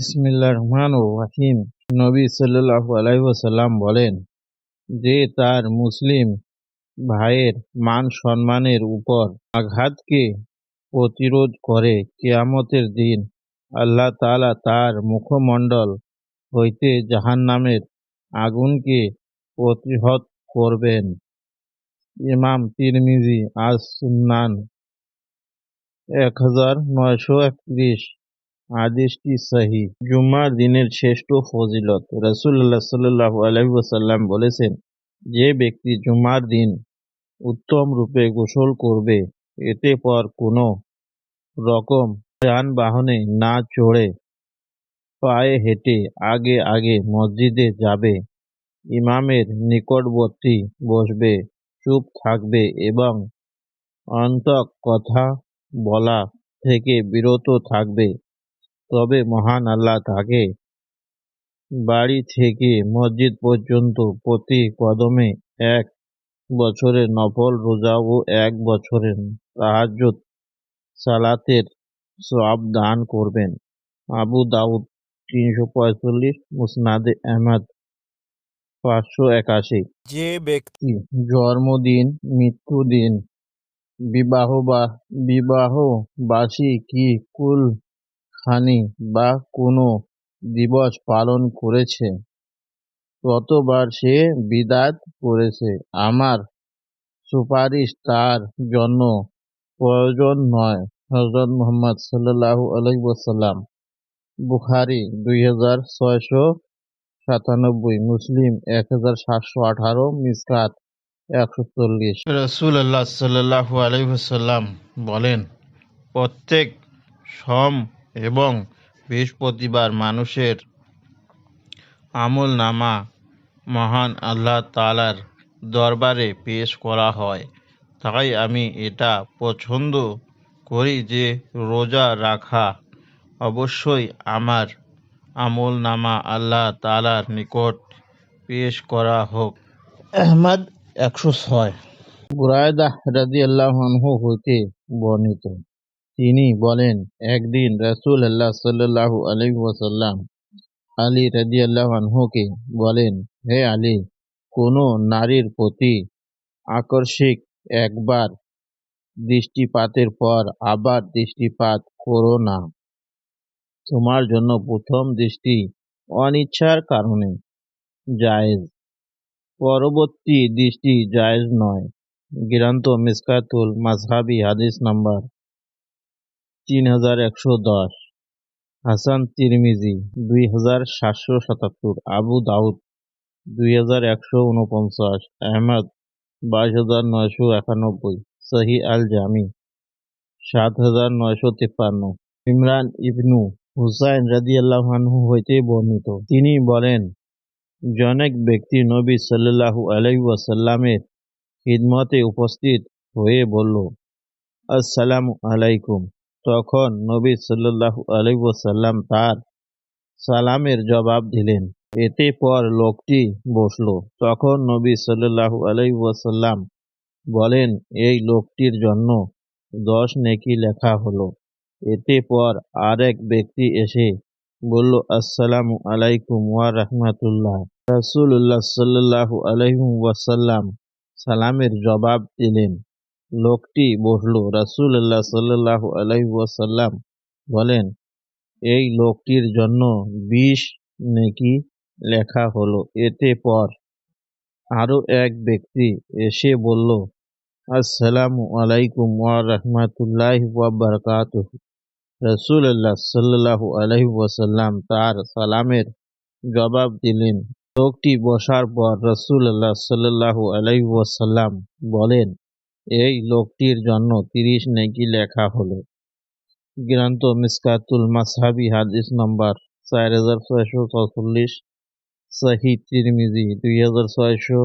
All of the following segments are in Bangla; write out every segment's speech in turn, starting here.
বিসমিল্লাহ রহমান রাহিম। নবী সাল্লাল্লাহু আলাইহি ওয়াসাল্লাম বলেন, যে তার মুসলিম ভাইয়ের মান সম্মানের উপর আঘাতকে প্রতিরোধ করে কেয়ামতের দিন আল্লাহ তাআলা তার মুখমণ্ডল হইতে জাহান্নামের আগুনকে প্রতিহত করবেন। ইমাম তিরমিজি আজ সুন্নান এক হাজার নয়শো একত্রিশ হাদিসটি সহি। জুম্মার দিনের শ্রেষ্ঠ ফজিলত। রসুল্লাহ সাল্লাহ আলহিসাল্লাম বলেছেন, যে ব্যক্তি জুম্মার দিন উত্তম রূপে গোসল করবে, এতে পর কোনো রকম যানবাহনে না চড়ে পায়ে হেঁটে আগে আগে মসজিদে যাবে, ইমামের নিকটবর্তী বসবে, চুপ থাকবে এবং অন্তক কথা বলা থেকে বিরত থাকবে। তবে মহান আল্লাহ তাকে বাড়ি থেকে মসজিদ পর্যন্ত প্রতি কদমে এক বছরের নফল রোজা ও এক বছরের তাহাজ্জুদ সালাতের সব দান করবেন। আবু দাউদ তিনশো পঁয়তাল্লিশ মুসনাদে আহমদ পাঁচশো একাশি। যে ব্যক্তি জন্মদিন মৃত্যুদিন বিবাহ বা বিবাহ কি কুল খানি বা কোনো দিবস পালন করেছে। ততবার সে বিদাত করেছে। আমার সুপারিশ তার জন্য প্রয়োজন নয়। হজরত মোহাম্মদ সাল্লাহ আলহিসাল্লাম বুখারি দুই হাজার ছয়শো সাতানব্বই, মুসলিম এক হাজার সাতশো আঠারো, মিসকাত একশো চল্লিশ। রসুল আল্লাহ সাল্লাহ আলহিহাল্লাম বলেন, প্রত্যেক সোম এবং বৃহস্পতিবার মানুষের আমল নামা মহান আল্লাহ তালার দরবারে পেশ করা হয়। তাই আমি এটা পছন্দ করি যে রোজা রাখা অবশ্যই আমার আমল নামা আল্লাহ তালার নিকট পেশ করা হোক। আহমদ একশো ছয়। বুরায়দা রাজি আল্লাহ হইতে বর্ণিত। তিনি বলেন, একদিন রাসুল আল্লাহ সাল্লাহ আলী ওয়াসাল্লাম আলী রাজি আল্লাহ আনহুকে বলেন, হে আলী, কোনো নারীর প্রতি আকর্ষিক একবার দৃষ্টিপাতের পর আবার দৃষ্টিপাত করো না। তোমার জন্য প্রথম দৃষ্টি অনিচ্ছার কারণে জায়েজ। পরবর্তী দৃষ্টি জায়েজ নয়। গিরান্ত মিসকাতুল মাজহাবি হাদিস নাম্বার তিন হাজার একশো দশ। হাসান তিরমিজি, দুই হাজার সাতশো সাতাত্তর। আবু দাউদ, দুই হাজার একশো উনপঞ্চাশ। আহমদ, বাইশ হাজার নয়শো একানব্বই। সহি আল জামি সাত হাজার নয়শো তিপ্পান্ন। ইমরান ইবনু হুসাইন রাজি আল্লাহানহু হইতে বর্ণিত। তিনি বলেন, জনক ব্যক্তি নবী সাল্লাহু আলাই ওয়াসাল্লামের খিদমতে উপস্থিত হয়ে বলল, আসসালামু আলাইকুম তখন নবী সাল্লাহু আলাই ওয়াসাল্লাম তার সালামের জবাব দিলেন। এতে পর লোকটি বসল। তখন নবী সাল্লাহু আলাই ওয়াসাল্লাম বলেন, এই লোকটির জন্য দশ নেকি লেখা হলো। এতে পর আরেক ব্যক্তি এসে বলল, আসসালামু আলাইকুম ওয়া রাহমাতুল্লাহ। রাসূলুল্লাহ সাল্লাল্লাহু আলাইহি ওয়াসাল্লাম সালামের জবাব দিলেন। লোকটি বসল। রাসূলুল্লাহ সাল্লাল্লাহু আলাইহি ওয়াসাল্লাম বলেন, এই লোকটির জন্য বিশ নেকি লেখা হলো। এতে পর আরও এক ব্যক্তি এসে বলল, আসসালামু আলাইকুম ওয়া রাহমাতুল্লাহি ওয়া বারাকাতুহু। রাসূলুল্লাহ সাল্লাল্লাহু আলাইহি তার সালামের জবাব দিলেন। লোকটি বসার পর রাসূলুল্লাহ সাল্লাল্লাহু আলাইহি ওয়াসাল্লাম বলেন এই লোকটির জন্য তিরিশ নেকি লেখা হলো। গ্রন্থ মিসকাতুল মাসহাবি, হাদিস নম্বর চার হাজার ছয়শো চৌচল্লিশ সাহি তিরমিজি দুই হাজার ছয়শো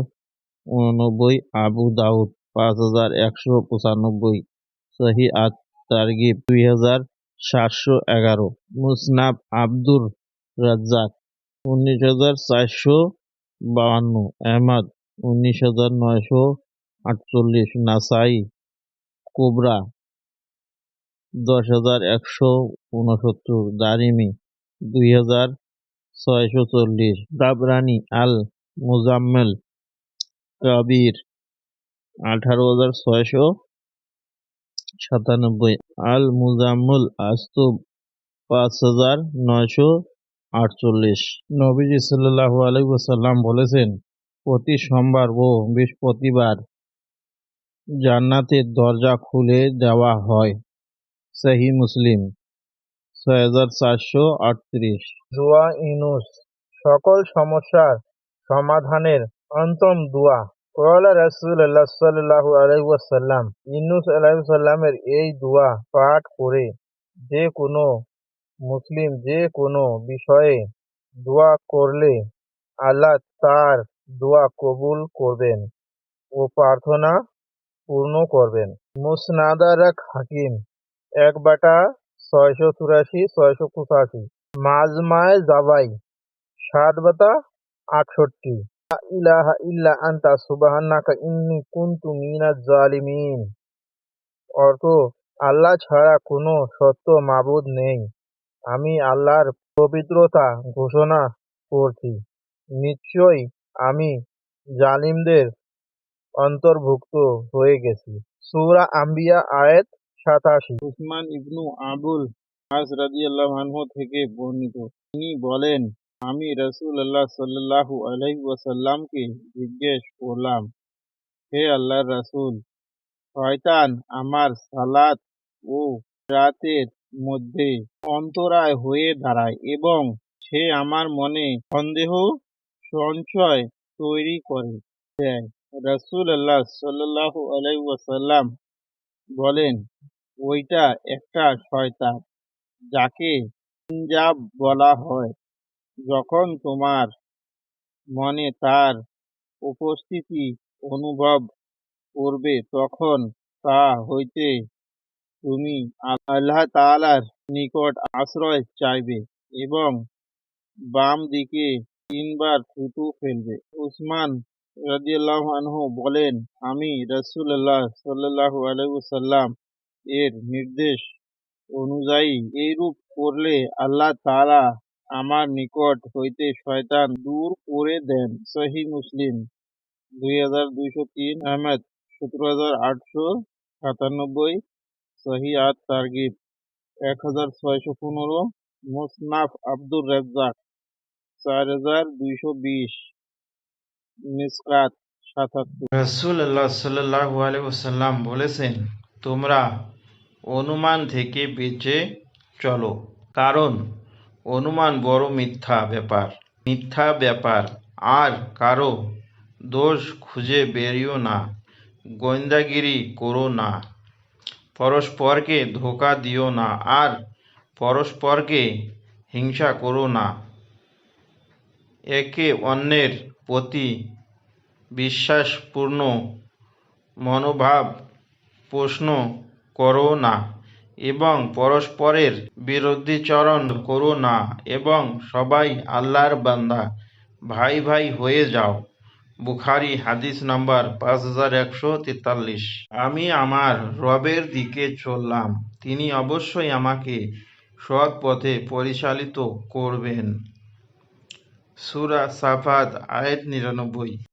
উননব্বই, আবু দাউদ পাঁচ হাজার একশো পঁচানব্বই, সাহি আত তারগিব দুই হাজার সাতশো এগারো, মুসনাব আব্দুর রাজ্জাক উনিশ হাজার চারশো বাহান্ন আহমদ উনিশ হাজার নয়শো আটচল্লিশ, নাসাই, কোবরা, দশ হাজার একশো উনসত্তর দারিমি, দুই হাজার ছয়শো চল্লিশ, দাবরানি, আল মুজাম্মেল, কবির, আঠারো হাজার ছয়শো সাতানব্বই, আল মুজাম্মুল আস্তুব পাঁচ হাজার নয়শো আটচল্লিশ। নবীজি সাল্লাল্লাহু আলাইহি বলেছেন, প্রতি সোমবার ও বৃহস্পতিবার জান্নাতের দরজা খুলে দেওয়া হয়। সহি মুসলিম, ছয় হাজার চারশো আটত্রিশ। দোয়া ইউনুস সকল সমস্যার সমাধানের অন্তম দোয়া। কলা রাসূলুল্লাহ সাল্লাল্লাহু আলাইহি ওয়াসাল্লাম ইউনুস আলাইহিস এই দোয়া পাঠ করে যে কোনো মুসলিম যে কোনো বিষয়ে দোয়া করলে আল্লাহ তার দোয়া কবুল করবেন। ও প্রার্থনা পূর্ণ করবেন। মুসনাদারাক হাকিম, এক বাটা ছয়শো চুরাশি, ছয়শো পঁচাশি। মাজমায় জাবাই, সাত বাতা আটষট্টি। ইলাহা ইল্লা আনতা, সুবহানাকা ইন্নী কুনতু মিনাজ জালিমিন। অর্থ, আল্লাহ ছাড়া কোনো সত্য মাবুদ নেই। আমি আল্লাহর পবিত্রতা ঘোষণা করছি। নিশ্চয়ই আমি জালিমদের অন্তর্ভুক্ত হয়ে গেছি। সূরা আম্বিয়া আয়াত সাতাশি। উসমান ইবনু আবুল আস রাদিয়াল্লাহু আনহু থেকে বর্ণিত। তিনি বলেন, আমি রাসূলুল্লাহ সাল্লাল্লাহু আলাইহি ওয়াসাল্লামকে জিজ্ঞেস করলাম, হে আল্লাহ রাসূল, শয়তান আমার সালাত ও রাতের মধ্যে অন্তরায় হয়ে দাঁড়ায় এবং সে আমার মনে সন্দেহ, সঞ্চয় তৈরি করে দেয়। রাসূলুল্লাহ সাল্লাল্লাহু আলাইহি ওয়াসাল্লাম বলেন, ওইটা একটা শয়তান যাকে ইনজাব বলা হয়। যখন তোমার মনে তার উপস্থিতি অনুভব করবে, তখন তা হইতে তুমি আল্লাহ তাআলার নিকট আশ্রয় চাইবে এবং বাম দিকে তিনবার থুতু ফেলবে। উসমান রাদিয়াল্লাহু আনহু বলেন, আমি রাসূলুল্লাহ সাল্লাল্লাহু আলাইহি ওয়াসাল্লাম এর নির্দেশ অনুযায়ী এইরূপ করলে আল্লাহ তারা আমার নিকট হইতে শয়তান দূর করে দেন। সহি মুসলিম, দুই হাজার দুইশো তিন আহমেদ, সতেরো হাজার আটশো সাতানব্বই সহি আত তারগিব, এক হাজার ছয়শো পনেরো, মুসনাফ আব্দুর রাজ্জাক, চার হাজার দুইশো বিশ। মিসকাত সাল্লাল্লাহু আলাইহি ওয়াসাল্লাম বলেছেন, তোমরা অনুমান থেকে বেঁচে চলো, কারণ অনুমান বড় মিথ্যা ব্যাপার। মিথ্যা ব্যাপার, আর কারও দোষ খুঁজে বেরিও না, গোয়েন্দাগিরি করো না। পরস্পরকে ধোকা দিও না, আর পরস্পরকে হিংসা করো না। একে অন্যের প্রতি বিশ্বাসপূর্ণ মনোভাব প্রশ্ন করো না এবং পরস্পরের বিরুদ্ধাচরণ করো না এবং সবাই আল্লাহর বান্দা। ভাই ভাই হয়ে যাও। বুখারি হাদিস নাম্বার পাঁচ হাজার একশো তেতাল্লিশ। আমি আমার রবের দিকে চললাম। তিনি অবশ্যই আমাকে সৎ পথে পরিচালিত করবেন। সুরা সাফাত আয়াত নিরানব্বই।